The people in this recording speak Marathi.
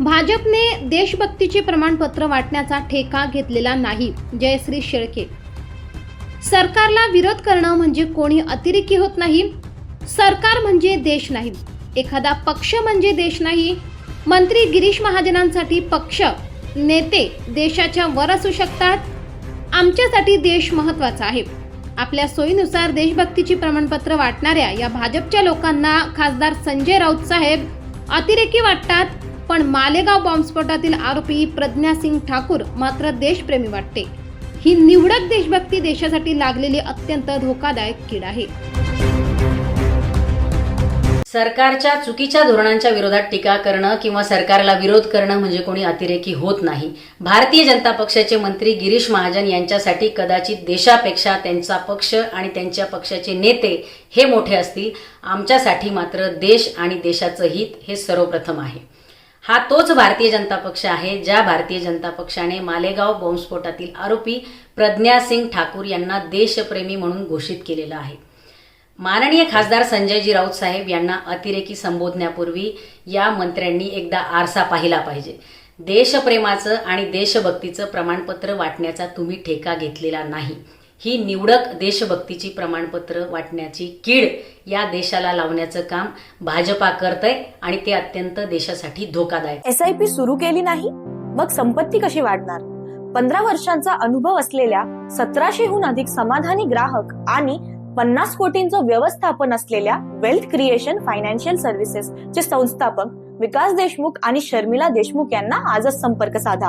भाजपने देशभक्तीचे प्रमाणपत्र वाटण्याचा ठेका घेतलेला नाही. जयश्री शेळके. सरकारला विरोध करणं म्हणजे कोणी अतिरेकी होत नाही. सरकार म्हणजे देश नाही. एखादा पक्ष म्हणजे देश नाही. मंत्री गिरीश महाजनांसाठी पक्ष नेते देशाच्या वर असू शकतात. आमच्यासाठी देश महत्त्वाचा आहे. आपल्या सोयीनुसार देशभक्तीची प्रमाणपत्र वाटणाऱ्या या भाजपच्या लोकांना खासदार संजय राऊत साहेब अतिरेकी वाटतात. पण मालेगाव बॉम्बस्फोटातील आरोपी प्रज्ञा सिंग ठाकूर मात्र देशप्रेमी वाटते. ही निवडक देशभक्ती देशासाठी लागलेली अत्यंत धोकादायक कीड आहे. सरकारच्या चुकीच्या धोरणांच्या विरोधात टीका करणं किंवा सरकारला विरोध करणं म्हणजे कोणी अतिरेकी होत नाही. भारतीय जनता पक्षाचे मंत्री गिरीश महाजन यांच्यासाठी कदाचित देशापेक्षा त्यांचा पक्ष आणि त्यांच्या पक्षाचे नेते हे मोठे असतील. आमच्यासाठी मात्र देश आणि देशाचं हित हे सर्वप्रथम आहे. हा तोच भारतीय जनता पक्ष आहे ज्या भारतीय जनता पक्षाने मालेगाव बॉम्बस्फोटातील आरोपी प्रज्ञा सिंग ठाकूर यांना देशप्रेमी म्हणून घोषित केलेलं आहे. माननीय खासदार संजयजी राऊत साहेब यांना अतिरेकी संबोधण्यापूर्वी या मंत्र्यांनी एकदा आरसा पाहिला पाहिजे. देशप्रेमाचं आणि देशभक्तीचं प्रमाणपत्र वाटण्याचा तुम्ही ठेका घेतलेला नाही. ही निवडक देशभक्तीची प्रमाणपत्र वाटण्याची कीड या देशाला लावण्याचं काम भाजपा करतंय आणि ते अत्यंत देशासाठी धोकादायक. एस आय पी सुरू केली नाही मग संपत्ती कशी वाढणार? पंधरा वर्षांचा अनुभव असलेल्या सतराशेहून अधिक समाधानी ग्राहक आणि पन्नास कोटींचं व्यवस्थापन असलेल्या वेल्थ क्रिएशन फायनान्शियल सर्व्हिसेस चे संस्थापक विकास देशमुख आणि शर्मिला देशमुख यांना आजच संपर्क साधा.